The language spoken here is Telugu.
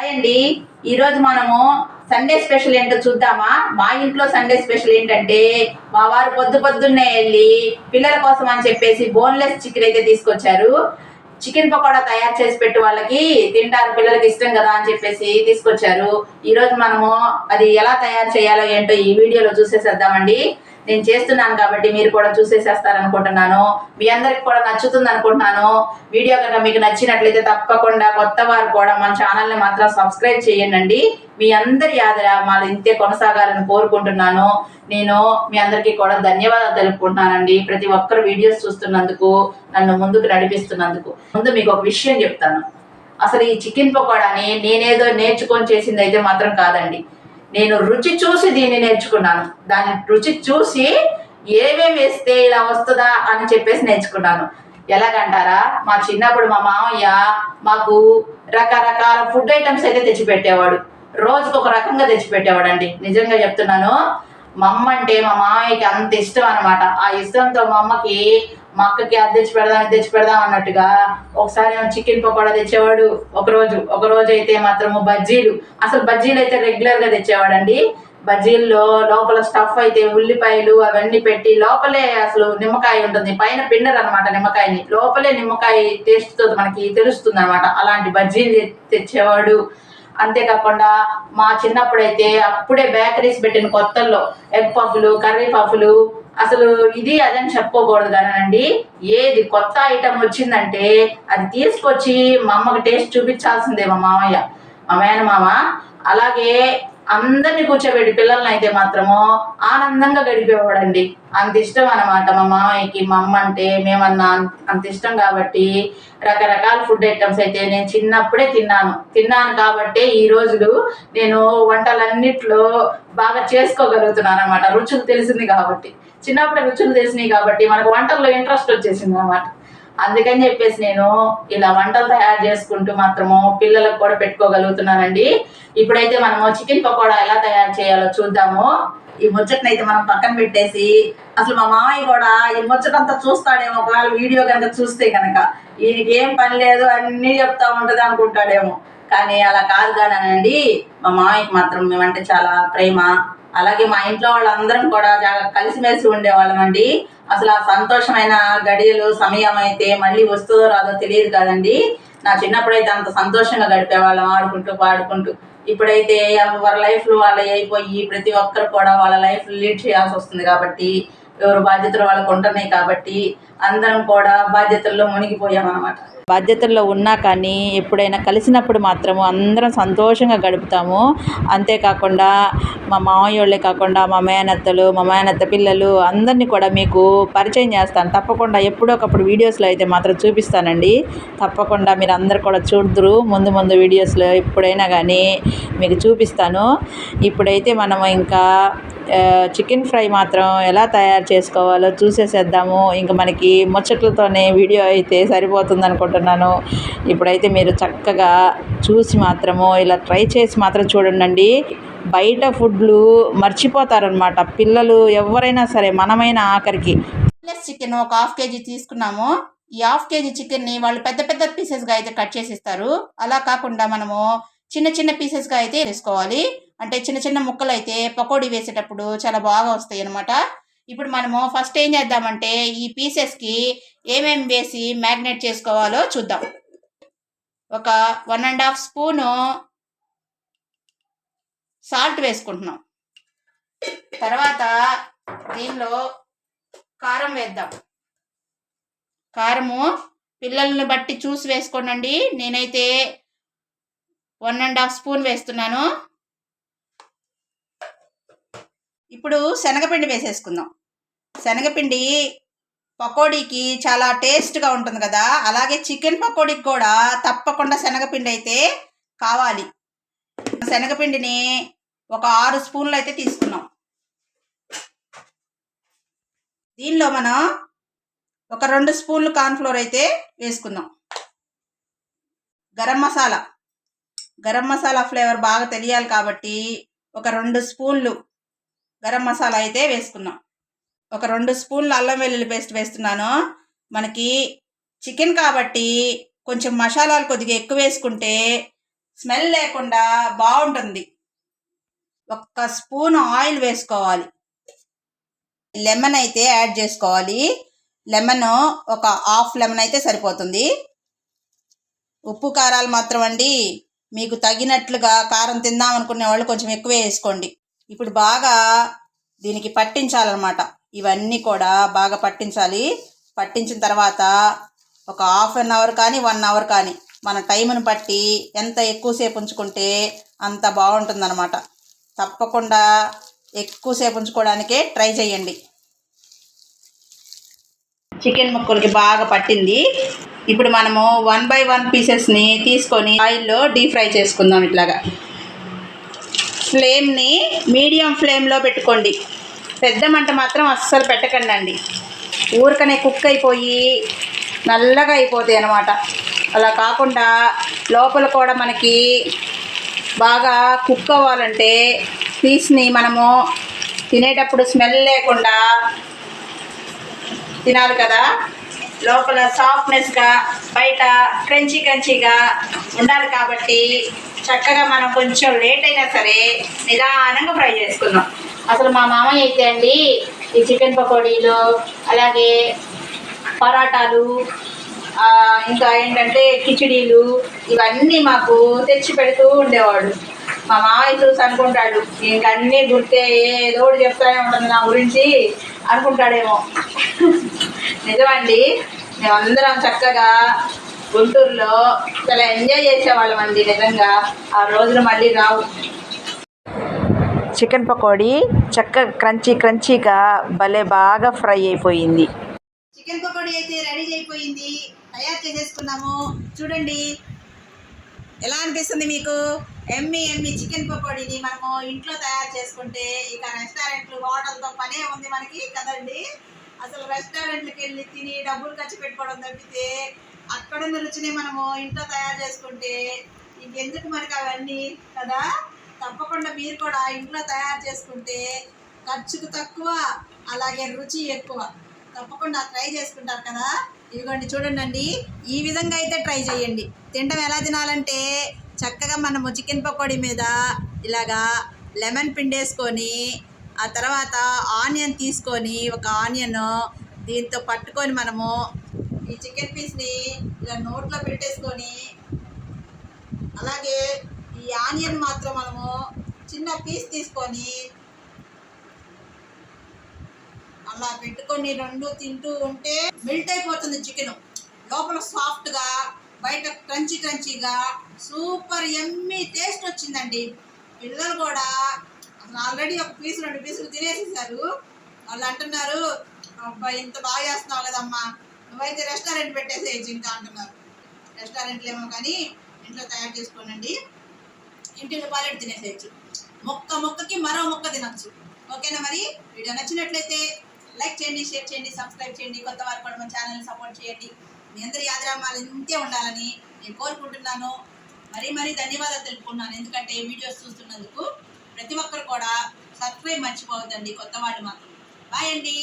హాయ్ అండి ఈరోజు మనము సండే స్పెషల్ ఏంటో చూద్దామా? మా ఇంట్లో సండే స్పెషల్ ఏంటంటే మా వారు పొద్దు పొద్దున్నే వెళ్ళి పిల్లల కోసం అని చెప్పేసి బోన్లెస్ చికెన్ అయితే తీసుకొచ్చారు. చికెన్ పకోడా తయారు చేసి పెట్టి వాళ్ళకి తింటారు పిల్లలకి ఇష్టం కదా అని చెప్పేసి తీసుకొచ్చారు. ఈరోజు మనము అది ఎలా తయారు చేయాలో ఏంటో ఈ వీడియోలో చూసేసేద్దామండి. నేను చేస్తున్నాను కాబట్టి మీరు కూడా చూసేసేస్తారనుకుంటున్నాను. మీ అందరికి కూడా నచ్చుతుంది అనుకుంటున్నాను వీడియో కనుక మీకు నచ్చినట్లయితే తప్పకుండా కొత్త వారు కూడా మన ఛానల్ని మాత్రం సబ్స్క్రైబ్ చేయండి. మీ అందరి ఆదరామాలు ఇంతే కొనసాగాలని కోరుకుంటున్నాను. నేను మీ అందరికీ కూడా ధన్యవాదాలు తెలుపుకుంటున్నానండి. ప్రతి ఒక్కరు వీడియోస్ చూస్తున్నందుకు నన్ను ముందుకు నడిపిస్తున్నందుకు. ముందు మీకు ఒక విషయం చెప్తాను. అసలు ఈ చికెన్ పకోడాని నేనేదో నేర్చుకొని చేసింది అయితే మాత్రం కాదండి. నేను రుచి చూసి దీన్ని నేర్చుకున్నాను. దాని రుచి చూసి ఏమేమి వేస్తే ఇలా వస్తుందా అని చెప్పేసి నేర్చుకున్నాను. ఎలాగంటారా? మా చిన్నప్పుడు మా మామయ్య మాకు రకరకాల ఫుడ్ ఐటమ్స్ అయితే తెచ్చిపెట్టేవాడు. రోజుకు ఒక రకంగా తెచ్చిపెట్టేవాడు అండి నిజంగా చెప్తున్నాను. మా అమ్మ అంటే మా మామయ్యకి అంత ఇష్టం అనమాట ఆ ఇష్టంతో మా అమ్మకి మా అక్కకి అది తెచ్చి పెడదాం ఇది తెచ్చి పెడదాం అన్నట్టుగా ఒకసారి చికెన్ పకోడా తెచ్చేవాడు. ఒకరోజు ఒకరోజు అయితే మాత్రము బజ్జీలు. అసలు బజ్జీలు అయితే రెగ్యులర్గా తెచ్చేవాడండి. బజ్జీల్లో లోపల స్టఫ్ అయితే ఉల్లిపాయలు అవన్నీ పెట్టి లోపలే అసలు నిమ్మకాయ ఉంటుంది. పైన పిండర్ అనమాట నిమ్మకాయని. లోపలే నిమ్మకాయ టేస్ట్తో మనకి తెలుస్తుంది అనమాట అలాంటి బజ్జీలు తెచ్చేవాడు. అంతేకాకుండా మా చిన్నప్పుడైతే అప్పుడే బేకరీస్ పెట్టిన కొత్తల్లో ఎగ్ పఫ్లు కర్రీ పఫ్లు అసలు ఇది అదని చెప్పుకోకూడదు కానండి. ఏది కొత్త ఐటమ్ వచ్చిందంటే అది తీసుకొచ్చి మా అమ్మకి టేస్ట్ చూపించాల్సిందే మా మామయ్య. మా మేనమామ అలాగే అందరిని కూర్చోబెట్టి పిల్లల్ని అయితే మాత్రము ఆనందంగా గడిపేవాడండి. అంత ఇష్టం అనమాట మా మామయ్యకి మా అమ్మ అంటే మేమన్నా అంత- అంత ఇష్టం కాబట్టి రకరకాల ఫుడ్ ఐటమ్స్ అయితే నేను చిన్నప్పుడే తిన్నాను. తిన్నాను కాబట్టి ఈ రోజులు నేను వంటలన్నిట్లో బాగా చేసుకోగలుగుతున్నాను అనమాట రుచులు తెలిసింది కాబట్టి. చిన్నప్పుడే రుచులు తెలిసినాయి కాబట్టి మనకు వంటల్లో ఇంట్రెస్ట్ వచ్చేసింది అనమాట అందుకని చెప్పేసి నేను ఇలా వంటలు తయారు చేసుకుంటూ మాత్రము పిల్లలకు కూడా పెట్టుకోగలుగుతున్నానండి. ఇప్పుడైతే మనము చికెన్ పకోడా ఎలా తయారు చేయాలో చూద్దాము. ఈ ముచ్చటనైతే మనం పక్కన పెట్టేసి అసలు మా మామయ్య కూడా ఈ ముచ్చటంతా చూస్తాడేమో ఒకవేళ వీడియో కనుక చూస్తే కనుక ఈయనకి ఏం పని లేదు అన్నీ చెప్తా ఉంటుంది అనుకుంటాడేమో. కానీ అలా కాదు కానండి మా మామయ్యకి మాత్రం మేమంటే చాలా ప్రేమ. అలాగే మా ఇంట్లో వాళ్ళందరం కూడా చాలా కలిసిమెలిసి ఉండేవాళ్ళం అండి అసలు ఆ సంతోషమైన గడియలు సమయం అయితే మళ్ళీ వస్తుందో రాదో తెలియదు కదండి. నా చిన్నప్పుడైతే అంత సంతోషంగా గడిపేవాళ్ళం ఆడుకుంటూ పాడుకుంటూ. ఇప్పుడైతే వాళ్ళ లైఫ్లు వాళ్ళ అయిపోయి ప్రతి ఒక్కరు కూడా వాళ్ళ లైఫ్ లీడ్ చేయాల్సి వస్తుంది కాబట్టి ఎవరు బాధ్యతలు వాళ్ళకు ఉంటున్నాయి కాబట్టి అందరం కూడా బాధ్యతల్లో మునిగిపోయామన్నమాట బాధ్యతల్లో ఉన్నా కానీ ఎప్పుడైనా కలిసినప్పుడు మాత్రము అందరం సంతోషంగా గడుపుతాము. అంతేకాకుండా మా మామయ్య వాళ్ళే కాకుండా మా మేనత్తలు మా మేనత్త పిల్లలు అందరినీ కూడా మీకు పరిచయం చేస్తాను. తప్పకుండా ఎప్పుడోకప్పుడు వీడియోస్లో అయితే మాత్రం చూపిస్తానండి. తప్పకుండా మీరు అందరు కూడా చూడదురు. ముందు ముందు వీడియోస్లో ఎప్పుడైనా కానీ మీకు చూపిస్తాను. ఇప్పుడైతే మనము ఇంకా చికెన్ ఫ్రై మాత్రం ఎలా తయారు చేసుకోవాలో చూసేసేద్దాము. ఇంకా మనకి ముచ్చట్లతోనే వీడియో అయితే సరిపోతుంది అనుకుంటున్నాను ఇప్పుడైతే మీరు చక్కగా చూసి మాత్రము ఇలా ట్రై చేసి మాత్రం చూడండి బయట ఫుడ్లు మర్చిపోతారనమాట పిల్లలు ఎవరైనా సరే మనమైన ఆఖరికి. ప్లస్ చికెన్ ఒక హాఫ్ కేజీ తీసుకున్నాము. ఈ హాఫ్ కేజీ చికెన్ని వాళ్ళు పెద్ద పెద్ద పీసెస్గా అయితే కట్ చేసిస్తారు అలా కాకుండా మనము చిన్న చిన్న పీసెస్గా అయితే వేసుకోవాలి అంటే చిన్న చిన్న ముక్కలు అయితే పకోడీ వేసేటప్పుడు చాలా బాగా వస్తాయి అనమాట ఇప్పుడు మనము ఫస్ట్ ఏం చేద్దామంటే ఈ పీసెస్కి ఏమేమి వేసి మ్యాగ్నేట్ చేసుకోవాలో చూద్దాం. ఒక one and half spoon salt వేసుకుంటున్నాం. తర్వాత దీనిలో కారం వేద్దాం. కారము పిల్లల్ని బట్టి చూసి వేసుకోనండి నేనైతే వన్ అండ్ హాఫ్ స్పూన్ వేస్తున్నాను. ఇప్పుడు శనగపిండి వేసేసుకుందాం. శనగపిండి పకోడీకి చాలా టేస్ట్గా ఉంటుంది కదా అలాగే చికెన్ పకోడీకి కూడా తప్పకుండా శనగపిండి అయితే కావాలి. శనగపిండిని ఒక ఆరు స్పూన్లు అయితే తీసుకున్నాం. దీనిలో మనం ఒక రెండు స్పూన్లు కార్న్ఫ్లోర్ అయితే వేసుకుందాం. గరం మసాలా. గరం మసాలా ఫ్లేవర్ బాగా తెలియాలి కాబట్టి ఒక రెండు స్పూన్లు గరం మసాలా అయితే వేసుకున్నాం. ఒక రెండు స్పూన్లు అల్లం వెల్లుల్లి పేస్ట్ వేస్తున్నాను. మనకి చికెన్ కాబట్టి కొంచెం మసాలాలు కొద్దిగా ఎక్కువ వేసుకుంటే స్మెల్ లేకుండా బాగుంటుంది. ఒక్క స్పూన్ ఆయిల్ వేసుకోవాలి. లెమన్ అయితే యాడ్ చేసుకోవాలి. లెమన్ ఒక హాఫ్ లెమన్ అయితే సరిపోతుంది. ఉప్పు కారాలు మాత్రం అండి. మీకు తగినట్లుగా కారం తిందాం అనుకునే వాళ్ళు కొంచెం ఎక్కువ వేసుకోండి. ఇప్పుడు బాగా దీనికి పట్టించాలన్నమాట. ఇవన్నీ కూడా బాగా పట్టించాలి. పట్టించిన తర్వాత ఒక హాఫ్ అన్ అవర్ కానీ వన్ అవర్ కానీ మన టైంను బట్టి ఎంత ఎక్కువసేపు ఉంచుకుంటే అంత బాగుంటుందన్నమాట. తప్పకుండా ఎక్కువసేపు ఉంచుకోవడానికే ట్రై చేయండి. చికెన్ ముక్కలకి బాగా పట్టింది. ఇప్పుడు మనము వన్ బై వన్ పీసెస్ని తీసుకొని ఆయిల్లో డీప్ ఫ్రై చేసుకుందాం ఇట్లాగా. ఫ్లేమ్ని మీడియం ఫ్లేమ్లో పెట్టుకోండి. పెద్ద మంట మాత్రం అస్సలు పెట్టకండి అండి ఊరికనే కుక్ అయిపోయి నల్లగా అయిపోతాయి అన్నమాట. అలా కాకుండా లోపల కూడా మనకి బాగా కుక్ అవ్వాలంటే పీస్ని మనము తినేటప్పుడు స్మెల్ లేకుండా తినాలి కదా. లోపల సాఫ్ట్నెస్గా బయట క్రంచీ క్రంచీగా ఉండాలి కాబట్టి చక్కగా మనం కొంచెం లేట్ అయినా సరే నిదానంగా ఫ్రై చేసుకుందాం. అసలు మా మామయ్య అయితే అండి ఈ చికెన్ పకోడీలు అలాగే పరాటాలు ఇంకా ఏంటంటే కిచిడీలు ఇవన్నీ మాకు తెచ్చి పెడుతూ ఉండేవాడు. మా మామయ్య చూసి అనుకుంటాడు ఇంక అన్నీ గుర్తే ఏదో చెప్తానే ఉంటుంది నా గురించి అనుకుంటాడేమో. నిజమండి. మేమందరం చక్కగా గుంటూరులో చాలా ఎంజాయ్ చేసేవాళ్ళం అండి నిజంగా. ఆ రోజులు మళ్ళీ రావు. చికెన్ పకోడీ చక్కగా క్రంచీ క్రంచీగా భలే బాగా ఫ్రై అయిపోయింది. చికెన్ పకోడీ అయితే రెడీ అయిపోయింది. తయారు చేసేసుకున్నాము. చూడండి. ఎలా అనిపిస్తుంది మీకు? ఎమ్మి ఎమ్మి చికెన్ పకోడీని మనము ఇంట్లో తయారు చేసుకుంటే ఇక రెస్టారెంట్లు హోటల్తో పనే ఉంది మనకి కదండి. అసలు రెస్టారెంట్కి వెళ్ళి తిని డబ్బులు ఖర్చు పెట్టుకోవడం తప్పితే అక్కడ ఉన్న రుచిని మనము ఇంట్లో తయారు చేసుకుంటే ఇంకెందుకు మనకి అవన్నీ కదా? తప్పకుండా మీరు కూడా ఇంట్లో తయారు చేసుకుంటే ఖర్చుకు తక్కువ అలాగే రుచి ఎక్కువ. తప్పకుండా ట్రై చేసుకుంటారు కదా? ఇదిగోండి చూడండి అండి ఈ విధంగా అయితే ట్రై చేయండి. తినడం ఎలా తినాలంటే చక్కగా మనము చికెన్ పకోడీ మీద ఇలాగా లెమన్ పిండేసుకొని ఆ తర్వాత ఆనియన్ తీసుకొని ఒక ఆనియన్ దీంతో పట్టుకొని మనము ఈ చికెన్ పీస్ని ఇలా నోట్లో పెట్టేసుకొని అలాగే ఈ ఆనియన్ మాత్రం మనము చిన్న పీస్ తీసుకొని అలా పెట్టుకొని రెండు తింటూ ఉంటే మెల్ట్ అయిపోతుంది చికెన్. లోపల సాఫ్ట్గా బయట క్రంచి క్రంచిగా సూపర్ ఎమ్మి టేస్ట్ వచ్చిందండి. పిల్లలు కూడా ఆల్రెడీ ఒక పీస్ రెండు పీసులు తినేసేసారు వాళ్ళు అంటున్నారు అబ్బాయి ఇంత బాగా చేస్తున్నావు కదమ్మా. నువ్వైతే రెస్టారెంట్ పెట్టేసేయచ్చు ఇంకా అంటున్నారు. రెస్టారెంట్లు ఏమో కానీ ఇంట్లో తయారు చేసుకోనండి. ఇంటిలో పాలెట్ తినేసేయచ్చు. మొక్క మొక్కకి మరో మొక్క తినచ్చు. ఓకేనా మరి? వీడియో నచ్చినట్లయితే లైక్ చేయండి షేర్ చేయండి సబ్స్క్రైబ్ చేయండి. కొత్త వారు కూడా మన ఛానల్ని సపోర్ట్ చేయండి. మీ అందరి యాదరామాలు ఇంతే ఉండాలని నేను కోరుకుంటున్నాను. మరీ మరీ ధన్యవాదాలు తెలుపుకున్నాను. ఎందుకంటే వీడియోస్ చూస్తున్నందుకు ప్రతి ఒక్కరు కూడా సబ్స్క్రైబ్ మర్చిపోవద్దండి కొత్త వాళ్ళు మాత్రం. బాయ్ అండి.